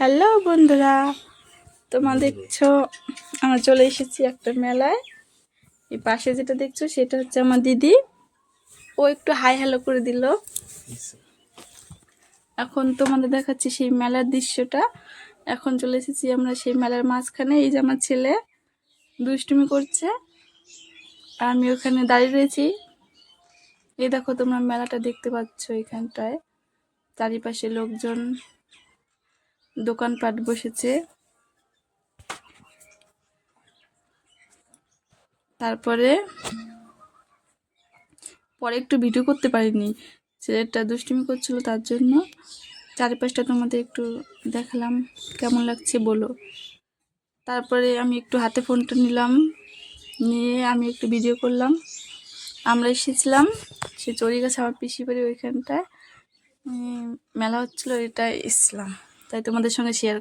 Hello বন্ধুরা তোমার দেখছ আমরা চলে এসেছি একটা মেলায়। এই পাশে যেটা দেখছ, সেটা হচ্ছে আমার দিদি। ও একটু হাই হ্যালো করে দিল। এখন তোমাদের দেখাচ্ছি সেই মেলার দৃশ্যটা। এখন চলে এসেছি আমরা সেই মেলার মাঝখানে। এই যে আমার ছেলে দুষ্টুমি করছে। আর আমি ওখানে দাঁড়িয়ে রয়েছি। এই দেখো তোমরা মেলাটা দেখতে পাচ্ছ এখানটায়। চারিপাশে লোকজন দোকানপাট বসেছে। তারপরে, পরে একটু ভিডিও করতে পারিনি। ছেলেটা দুষ্টুমি করছিল তার জন্য। চারিপাশটা তোমাদের একটু দেখালাম, কেমন লাগছে বলো। তারপরে আমি একটু হাতে ফোনটা নিলাম, নিয়ে আমি একটু ভিডিও করলাম। আমরা এসেছিলাম, সে চড়ি গেছে আমার পিসি বাড়ি ওইখানটায় মেলা হচ্ছিল, এটা ইসলাম। তাই তোমাদের সঙ্গে শেয়ার